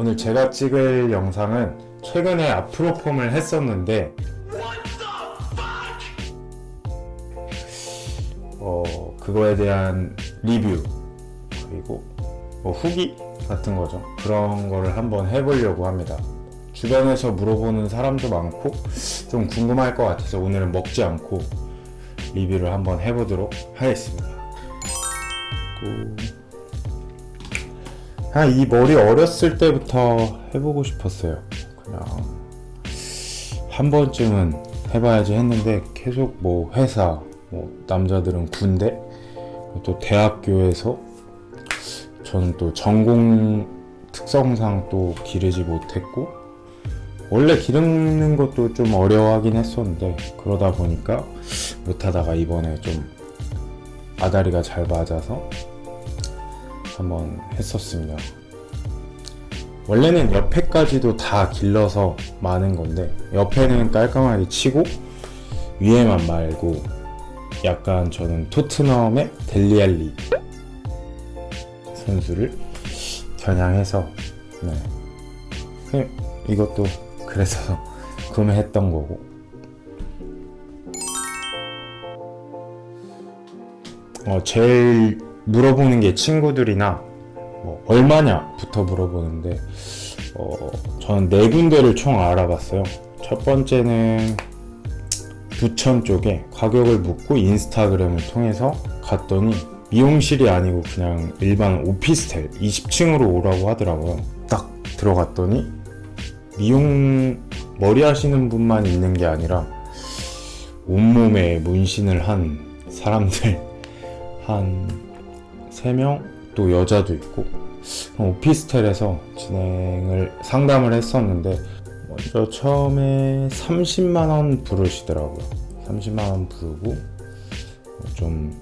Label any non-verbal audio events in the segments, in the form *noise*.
오늘 제가 찍을 영상은 최근에 앞으로 폼을 했었는데 어, 그거에 대한 리뷰 그리고 뭐 후기 같은 거죠. 그런 거를 한번 해보려고 합니다. 주변에서 물어보는 사람도 많고 좀 궁금할 것 같아서 오늘은 먹지 않고 리뷰를 한번 해보도록 하겠습니다. 그리고 그냥 이 머리 어렸을 때부터 해보고 싶었어요. 그냥 한 번쯤은 해봐야지 했는데 계속 뭐 회사, 뭐 남자들은 군대, 또 대학교에서 저는 또 전공 특성상 또 기르지 못했고 원래 기르는 것도 좀 어려워하긴 했었는데 그러다 보니까 못하다가 이번에 좀 아다리가 잘 맞아서 한번 했었습니다. 원래는 옆에까지도 다 길러서 마는 건데 옆에는 깔끔하게 치고 위에만 말고 약간 저는 토트넘의 델리알리 선수를 겨냥해서 네. 그냥 이것도 그래서 *laughs* 구매했던 거고 어, 제일 물어보는 게 친구들이나 뭐 얼마냐부터 물어보는데 어, 저는 네 군데를 총 알아봤어요. 첫 번째는 부천 쪽에 가격을 묻고 인스타그램을 통해서 갔더니 미용실이 아니고 그냥 일반 오피스텔 20층으로 오라고 하더라고요. 딱 들어갔더니 미용 머리 하시는 분만 있는 게 아니라 온몸에 문신을 한 사람들 한 3명 또 여자도 있고 오피스텔에서 진행을 상담을 했었는데 먼저 처음에 30만 원 부르시더라고요. 30만 원 부르고 좀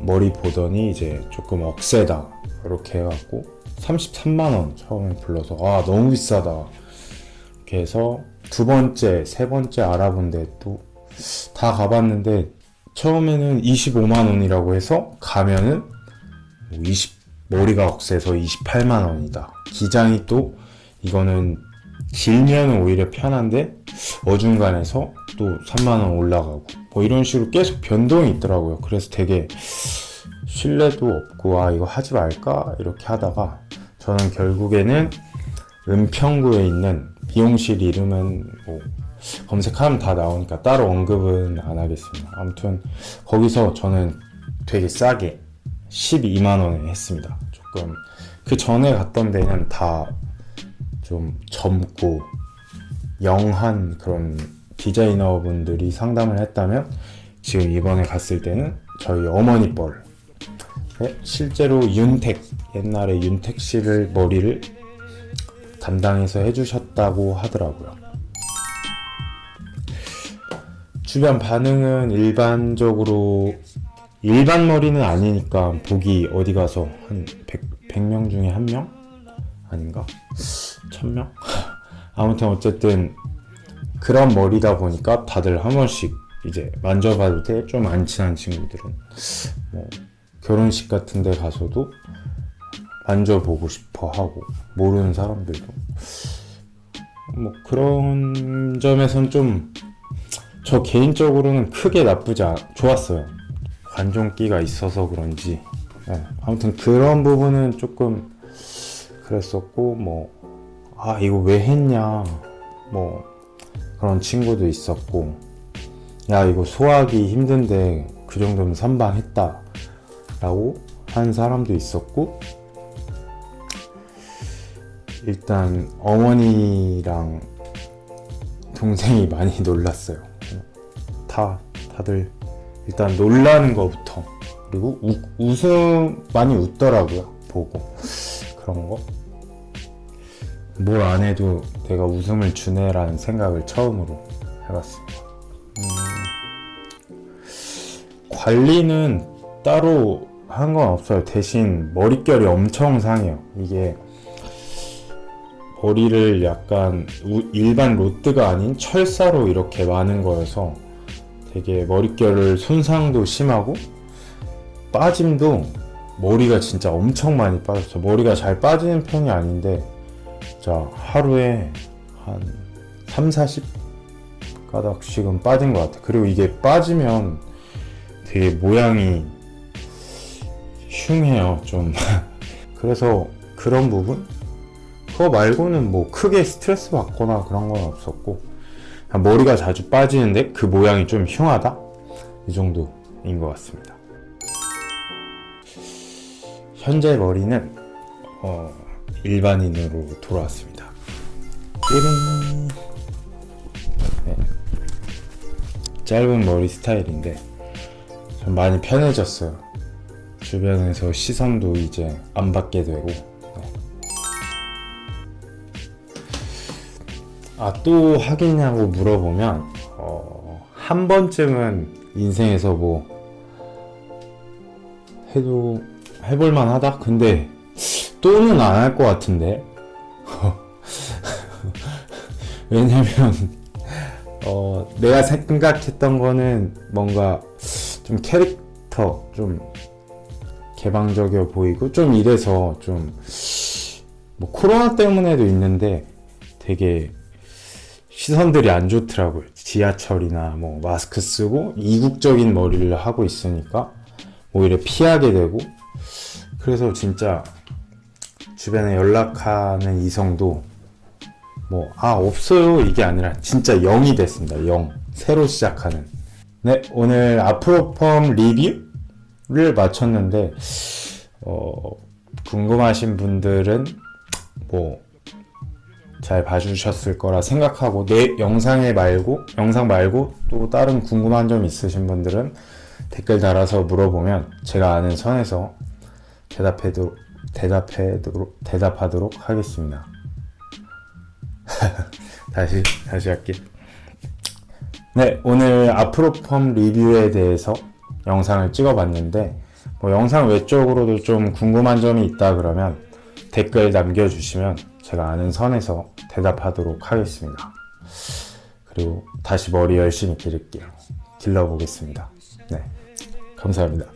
머리 보더니 이제 조금 억세다 이렇게 해갖고 33만 원 처음에 불러서 아 너무 비싸다 이렇게 해서 두 번째 세 번째 알아본 데도 다 가봤는데 처음에는 25만 원이라고 해서 가면은 20 머리가 억세서 28만 원이다. 기장이 또 이거는 길면 오히려 편한데 어중간해서 또 3만 원 올라가고 뭐 이런 식으로 계속 변동이 있더라고요. 그래서 되게 신뢰도 없고 아 이거 하지 말까 이렇게 하다가 저는 결국에는 은평구에 있는 미용실 이름은 뭐 검색하면 다 나오니까 따로 언급은 안 하겠습니다. 아무튼 거기서 저는 되게 싸게 12만 원에 했습니다. 조금 그 전에 갔던 데는 다 좀 젊고 영한 그런 디자이너 분들이 상담을 했다면 지금 이번에 갔을 때는 저희 어머니 뻘 네, 실제로 윤택 옛날에 윤택 씨를 머리를 담당해서 해주셨다고 하더라고요. 주변 반응은 일반적으로 일반 머리는 아니니까 보기 어디 가서 한 100, 100명 중에 한 명? 아닌가? 1000명? *laughs* 아무튼 어쨌든 그런 머리다 보니까 다들 한 번씩 이제 만져봐도 돼. 좀 안 친한 친구들은 뭐 결혼식 같은 데 가서도 만져보고 싶어 하고 모르는 사람들도 뭐 그런 점에선 좀 저 개인적으로는 크게 나쁘지 않, 좋았어요. 관종기가 있어서 그런지. 네, 아무튼 그런 부분은 조금 그랬었고, 뭐, 아, 이거 왜 했냐. 뭐, 그런 친구도 있었고, 야, 이거 소화하기 힘든데 그 정도면 선방 했다. 라고 한 사람도 있었고, 일단 어머니랑 동생이 많이 *laughs* 놀랐어요. 다 다들 일단 놀라는 거부터 그리고 우, 웃음 많이 웃더라고요 보고 그런 거 뭘 안 해도 내가 웃음을 주네라는 생각을 처음으로 해봤습니다. 음, 관리는 따로 한 건 없어요. 대신 머릿결이 엄청 상해요. 이게 머리를 약간 우- 일반 로트가 아닌 철사로 이렇게 마는 거여서 되게 머릿결을 손상도 심하고 빠짐도 머리가 진짜 엄청 많이 빠졌어. 머리가 잘 빠지는 편이 아닌데 진짜 하루에 한 3, 40 가닥씩은 빠진 것 같아. 그리고 이게 빠지면 되게 모양이 흉해요, 좀. *laughs* 그래서 그런 부분? 그거 말고는 뭐 크게 스트레스 받거나 그런 건 없었고, 머리가 자주 빠지는데 그 모양이 좀 흉하다? 이 정도인 것 같습니다. 현재 머리는 어, 일반인으로 돌아왔습니다. 띠링. 네. 짧은 머리 스타일인데 좀 많이 편해졌어요. 주변에서 시선도 이제 안 받게 되고. 아, 또 하겠냐고 물어보면, 어, 한 번쯤은 인생에서 뭐, 해도, 해볼만 하다? 근데, 또는 안 할 것 같은데. *laughs* 왜냐면, 어, 내가 생각했던 거는 뭔가 좀 캐릭터, 좀 개방적이어 보이고, 좀 이래서 좀, 뭐 코로나 때문에도 있는데 되게 시선들이 안 좋더라고요. 지하철이나 뭐 마스크 쓰고 이국적인 머리를 하고 있으니까 오히려 피하게 되고 그래서 진짜 주변에 연락하는 이성도 뭐 아 없어요 이게 아니라 진짜 0이 됐습니다. 0 새로 시작하는 네 오늘 아프로펌 리뷰를 마쳤는데 어, 궁금하신 분들은 뭐 잘 봐주셨을 거라 생각하고 내 영상에 말고 영상 말고 또 다른 궁금한 점 있으신 분들은 댓글 달아서 물어보면 제가 아는 선에서 대답해도 대답해도록 대답하도록 하겠습니다. *laughs* 다시 다시 할게. 네 오늘 아프로펌 리뷰에 대해서 영상을 찍어봤는데 뭐 영상 외적으로도 좀 궁금한 점이 있다 그러면 댓글 남겨주시면 제가 아는 선에서 대답하도록 하겠습니다. 그리고 다시 머리 열심히 기를게요. 길러보겠습니다. 네. 감사합니다.